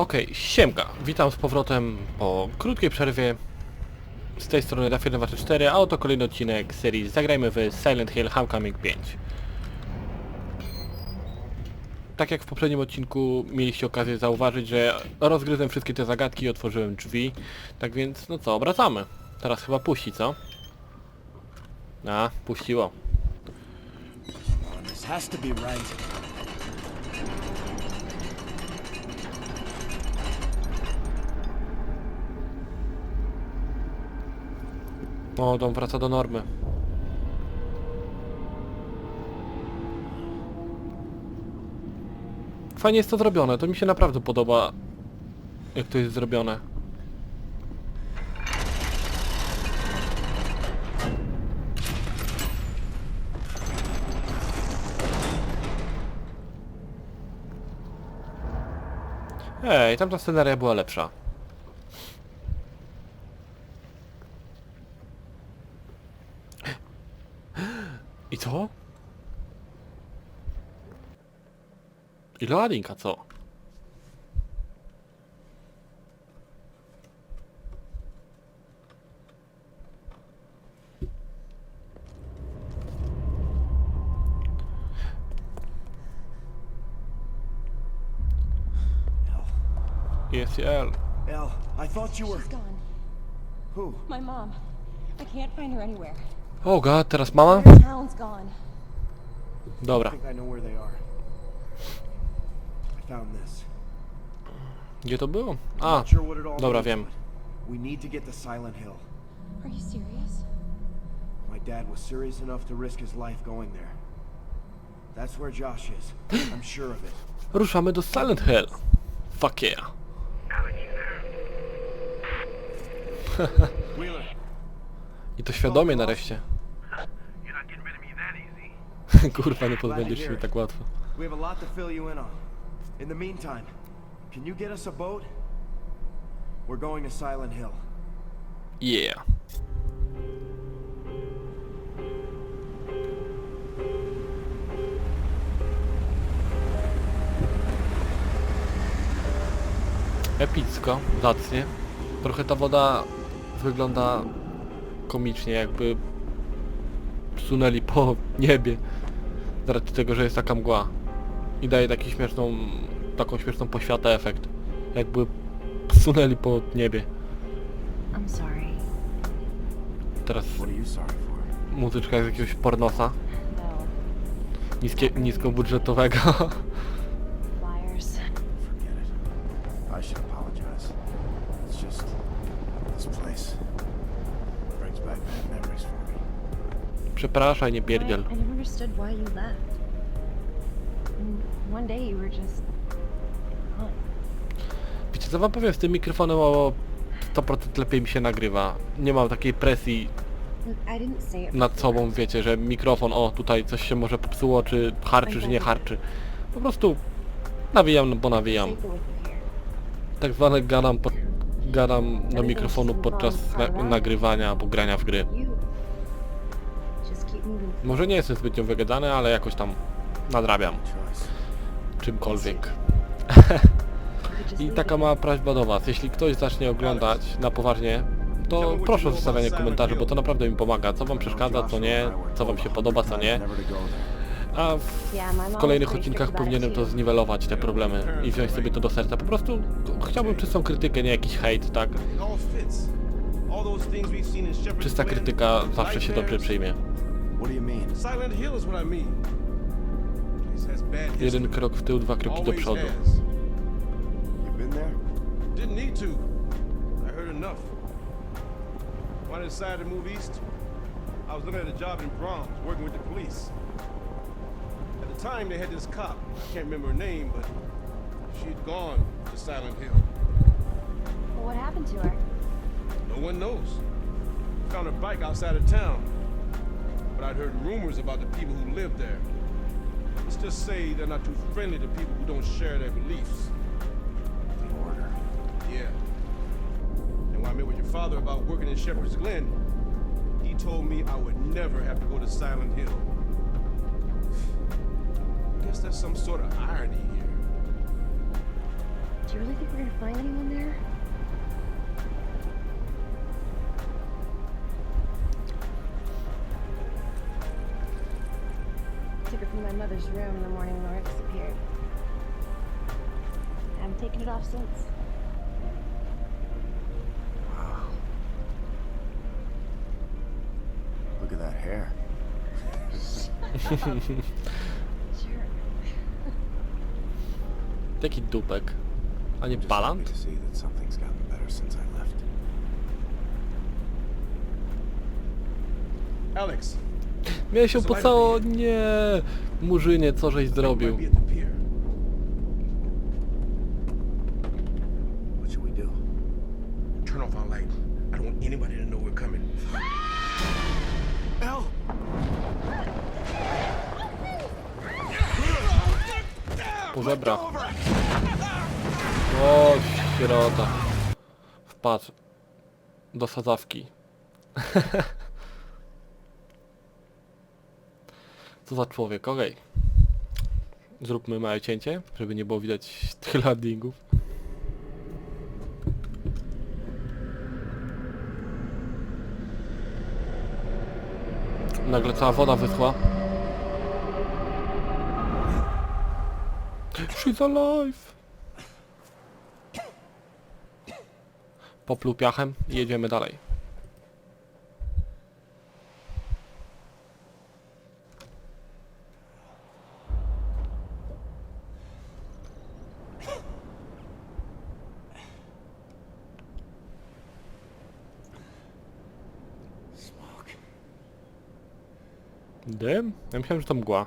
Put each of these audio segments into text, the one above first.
Okej, siemka. Witam z powrotem po krótkiej przerwie. Z tej strony Rafir24, a oto kolejny odcinek serii Zagrajmy w Silent Hill Homecoming 5. Tak jak w poprzednim odcinku mieliście okazję zauważyć, że rozgryzłem wszystkie te zagadki i otworzyłem drzwi. Tak więc, no co, obracamy. Teraz chyba puści, co? A, puściło. To. O, dom wraca do normy. Fajnie jest to zrobione, to mi się naprawdę podoba, jak to jest zrobione. Ej, tamta sceneria była lepsza. Co? I loading, a co? Jest L. Elle, I thought you were. She's gone. Who? My mom. I can't find her anywhere. O god, teraz mama? Her town's gone. I Dobra, think I know where they are. I found this. gdzie to było? A, Not sure what it all dobra, means, wiem. but We need to get to Silent Hill. Are you serious? My dad was serious enough to risk his life going there. That's where Josh is. I'm sure of it. Ruszamy do Silent Hill. Fuck yeah. Wheeler, I to świadomie nareszcie. Kurwa, nie pozbędziesz się tak łatwo. we have a lot to fill you in on. In the meantime, can you get us a boat? We're going to Silent Hill. Yeah. Epicko, zacnie. Trochę ta woda wygląda komicznie, jakby sunęli po niebie. Z racji tego, że jest taka mgła. I daje taki śmieszną, taką śmieszną poświatę efekt. Jakby sunęli po niebie. I'm sorry. Teraz What are you sorry for? muzyczka z jakiegoś pornosa. No. Niskie, niskobudżetowego. Przepraszaj, nie pierdziel. I, I never understood why you left. And one day you were just gone. Wiecie co wam powiem, z tym mikrofonem o 100% lepiej mi się nagrywa. Nie mam takiej presji Look, I didn't say it nad sobą, wiecie, że mikrofon, o tutaj coś się może popsuło, czy harczy, czy nie harczy. Po prostu nawijam, no bo nawijam. Safer with you here. Tak zwane gadam, pod, gadam do mikrofonu podczas na, nagrywania albo grania w gry. You. Może nie jestem zbytnio wygadany, ale jakoś tam nadrabiam czymkolwiek. I taka mała prośba do Was, jeśli ktoś zacznie oglądać na poważnie, to proszę o zostawianie komentarzy, bo to naprawdę mi pomaga, co Wam przeszkadza, co nie, co Wam się podoba, co nie. A w, kolejnych odcinkach powinienem to zniwelować, te problemy i wziąć sobie to do serca. Po prostu chciałbym czystą krytykę, nie jakiś hejt, tak? Shepherd's Czysta krytyka zawsze się dobrze przyjmie. What do you mean? Silent Hill is what I mean. Place has bad history. Jeden krok w tył, dwa kroki do Always przodu. has. You been there? Didn't need to. I heard enough. When I decided to move east, I was looking at a job in Bronx, working with the police. At the time, they had this cop. I can't remember her name, but she'd gone to Silent Hill. Well, what happened to her? No one knows. Found her bike outside of town. But I'd heard rumors about the people who live there. Let's just say they're not too friendly to people who don't share their beliefs. The order. Yeah. And when I met with your father about working in Shepherd's Glen, he told me I would never have to go to Silent Hill. I Guess there's some sort of irony here. Do you really think we're gonna find anyone there? Took it from my mother's room the morning Laura disappeared. I haven't taken it off since. Wow. Look at that hair. Sure. Jaki dupek? A nie Just balant? to see that something's gotten better since I left. Alex, Miałeś się pocało... Nie! Murzynie, co żeś zrobił? Po żebra. O, sierota. Wpadł. Do sadzawki. Co za człowiek, okej. Zróbmy małe cięcie, żeby nie było widać tych landingów. Nagle cała woda wyschła. She's alive! Popluł piachem i jedziemy dalej. Dym? Ja myślałem, że to mgła.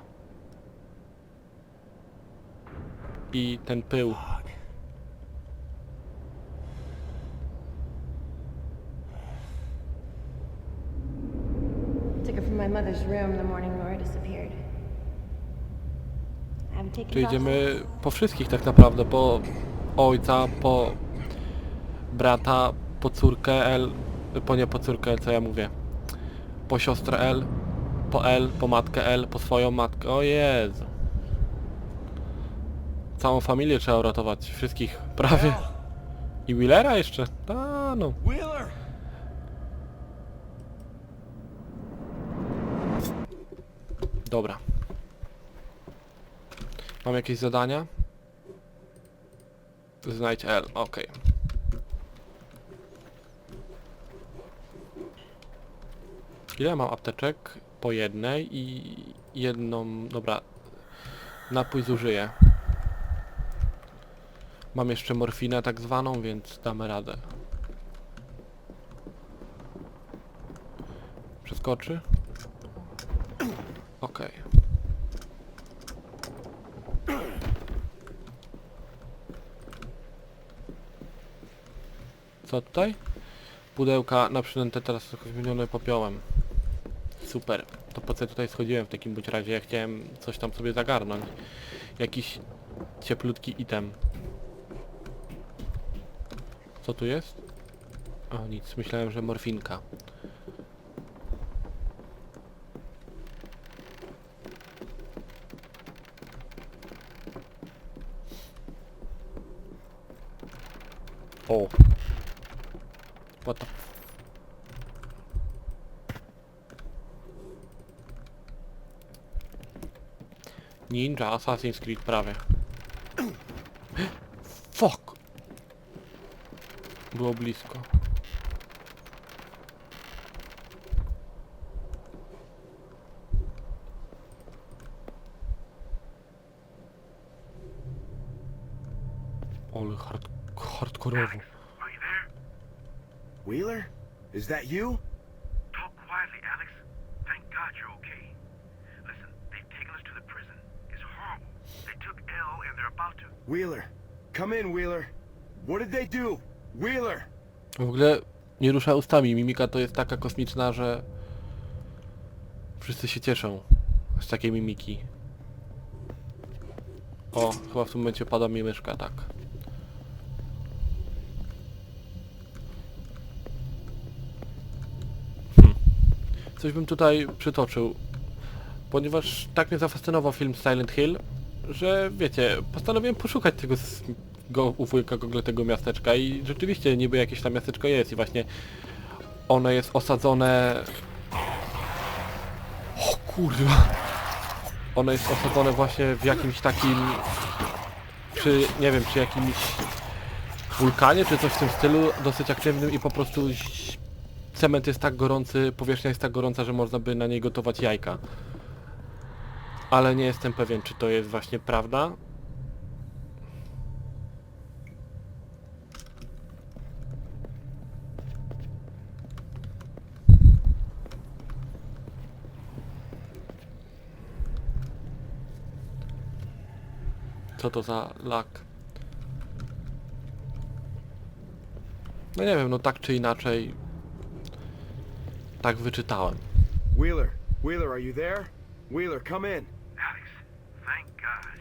I ten pył. Took it from my mother's room the morning Laura disappeared. I haven't taken Tu it off idziemy po wszystkich tak naprawdę, po ojca, po brata, po córkę L, po nie po córkę L, co ja mówię, po siostrę L, po L, po matkę L, po swoją matkę, o Jezu. Całą familię trzeba uratować, wszystkich prawie. I Willera jeszcze, ta no. Wheeler! Dobra. Mam jakieś zadania? Znajdź L, okej. Ile mam apteczek? Po jednej i jedną... Dobra. Napój zużyję. Mam jeszcze morfinę tak zwaną, więc damy radę. Przeskoczy? Okej. Co tutaj? Pudełka na przynętę teraz trochę zmienione popiołem. Super. To po co tutaj schodziłem w takim bądź razie? Ja chciałem coś tam sobie zagarnąć. Jakiś cieplutki item. Co tu jest? O nic, myślałem, że morfinka. O. What the... Ninja Assassin's Creed prawie. Fuck! Było blisko. Ale hard hardkorowo. Wheeler? Is that you? Talk quietly, Alex. Thank God you're okay. Listen, they've taken us to the prison. It's horrible. They took Elle and they're about to... Wheeler. Come in, Wheeler. What did they do? Wheeler! W ogóle nie rusza ustami. Mimika to jest taka kosmiczna, że wszyscy się cieszą z takiej mimiki. O, chyba w tym momencie pada mi myszka, tak. Hmm. Coś bym tutaj przytoczył, ponieważ tak mnie zafascynował film Silent Hill, że wiecie, postanowiłem poszukać tego s- go, wujka Google tego miasteczka i rzeczywiście niby jakieś tam miasteczko jest i właśnie ono jest osadzone... O kurwa! Ono jest osadzone właśnie w jakimś takim... Przy, nie wiem, przy jakimś wulkanie czy coś w tym stylu, dosyć aktywnym i po prostu cement jest tak gorący, powierzchnia jest tak gorąca, że można by na niej gotować jajka. Ale nie jestem pewien, czy to jest właśnie prawda. Co to za lak? No nie wiem, no tak czy inaczej. Tak wyczytałem. Wheeler, Wheeler, are you there? Wheeler, come in. Alex, thank God.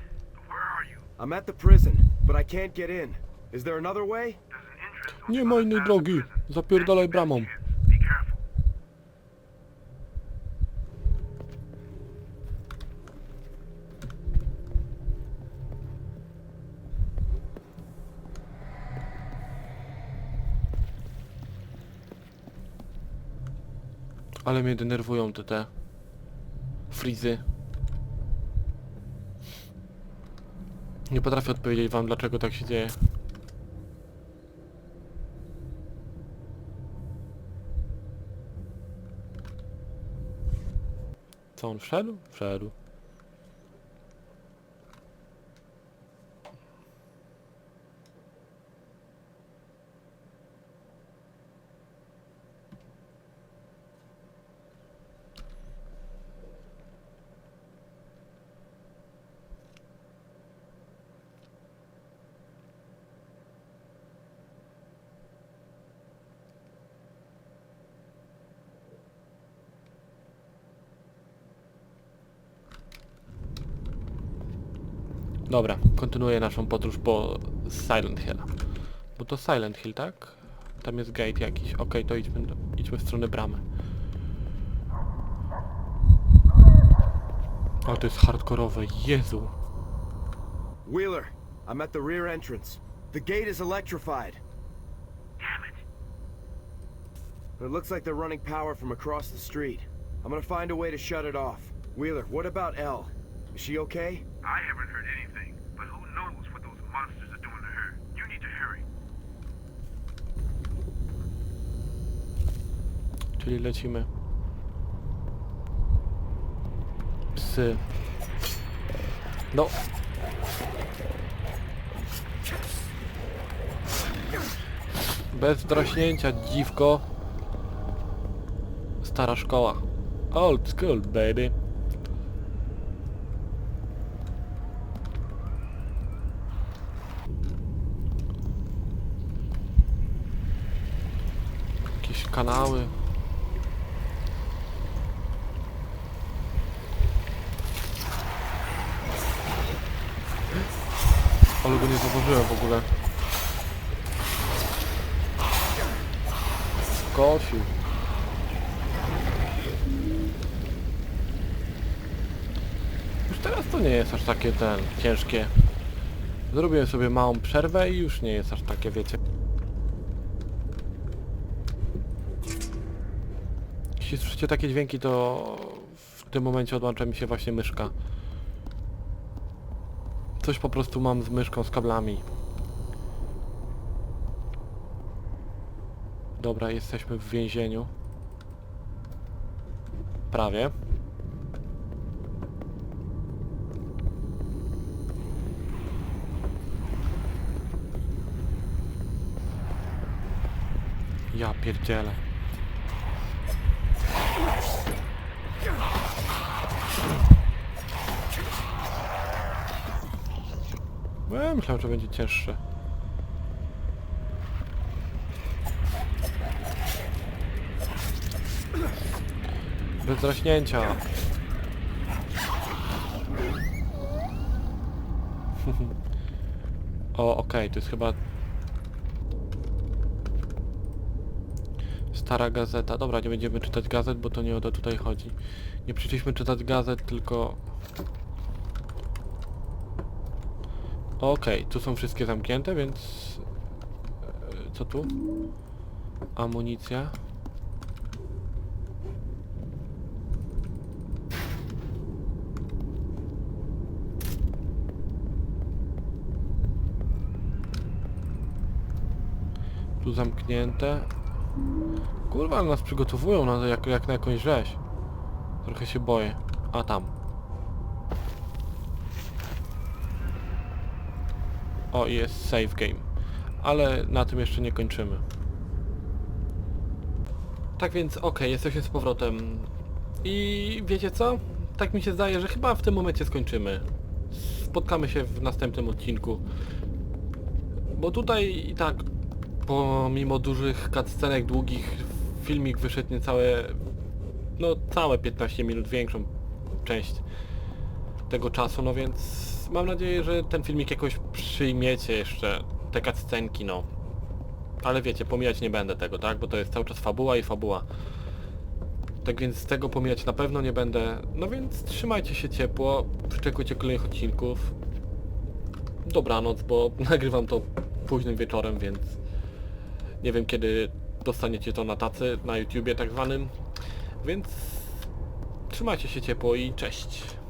Where are you? I'm at the prison, but I can't get in. Is there another way? Nie ma innej drogi. Zapierdalaj bramą. Ale mnie denerwują te te frizy. Nie potrafię odpowiedzieć wam dlaczego tak się dzieje. Co on wszedł? Wszedł. Dobra, kontynuuję naszą podróż po Silent Hill. Bo to Silent Hill, tak? Tam jest gate jakiś. Okej, to idźmy, do, idźmy w stronę bramy. O, to jest hardkorowe. Jezu. Wheeler, I'm at the rear entrance. The gate is electrified. Damn it. It looks like they're running power from across the street. I'm gonna find a way to shut it off. Wheeler, what about Elle? Is she okay? I haven't heard anything, but who knows what those monsters are doing to her. You need to hurry. Czyli lecimy. Psy. No. Bez draśnięcia, dziwko. Stara szkoła. Old school, baby. Jakieś kanały. Ale go nie zauważyłem w ogóle. Kosiu. Już teraz to nie jest aż takie ten ciężkie. Zrobiłem sobie małą przerwę i już nie jest aż takie, wiecie. Jeśli słyszycie takie dźwięki, to w tym momencie odłącza mi się właśnie myszka. Coś po prostu mam z myszką, z kablami. Dobra, jesteśmy w więzieniu. Prawie. Ja pierdzielę. Ja myślałem, że będzie cięższe. Bez draśnięcia. o, okej, to jest chyba... Stara gazeta. Dobra, nie będziemy czytać gazet, bo to nie o to tutaj chodzi. Nie przyszliśmy czytać gazet, tylko Okej, tu są wszystkie zamknięte, więc... e, Co tu? Amunicja. Tu zamknięte. Kurwa, nas przygotowują na, jak, jak na jakąś rzeź. Trochę się boję. A tam. O, jest save game. Ale na tym jeszcze nie kończymy. Tak więc, okej, jesteśmy z powrotem. I wiecie co? Tak mi się zdaje, że chyba w tym momencie skończymy. Spotkamy się w następnym odcinku. Bo tutaj i tak, pomimo dużych cutscenek długich, filmik wyszedł niecałe, no całe 15 minut, większą część tego czasu, no więc mam nadzieję, że ten filmik jakoś przyjmiecie jeszcze, te cutscenki, no. Ale wiecie, pomijać nie będę tego, tak? Bo to jest cały czas fabuła i fabuła. Tak więc tego pomijać na pewno nie będę. No więc trzymajcie się ciepło, wyczekujcie kolejnych odcinków. Dobranoc, bo nagrywam to późnym wieczorem, więc nie wiem kiedy dostaniecie to na tacy, na YouTubie tak zwanym. Więc trzymajcie się ciepło i cześć.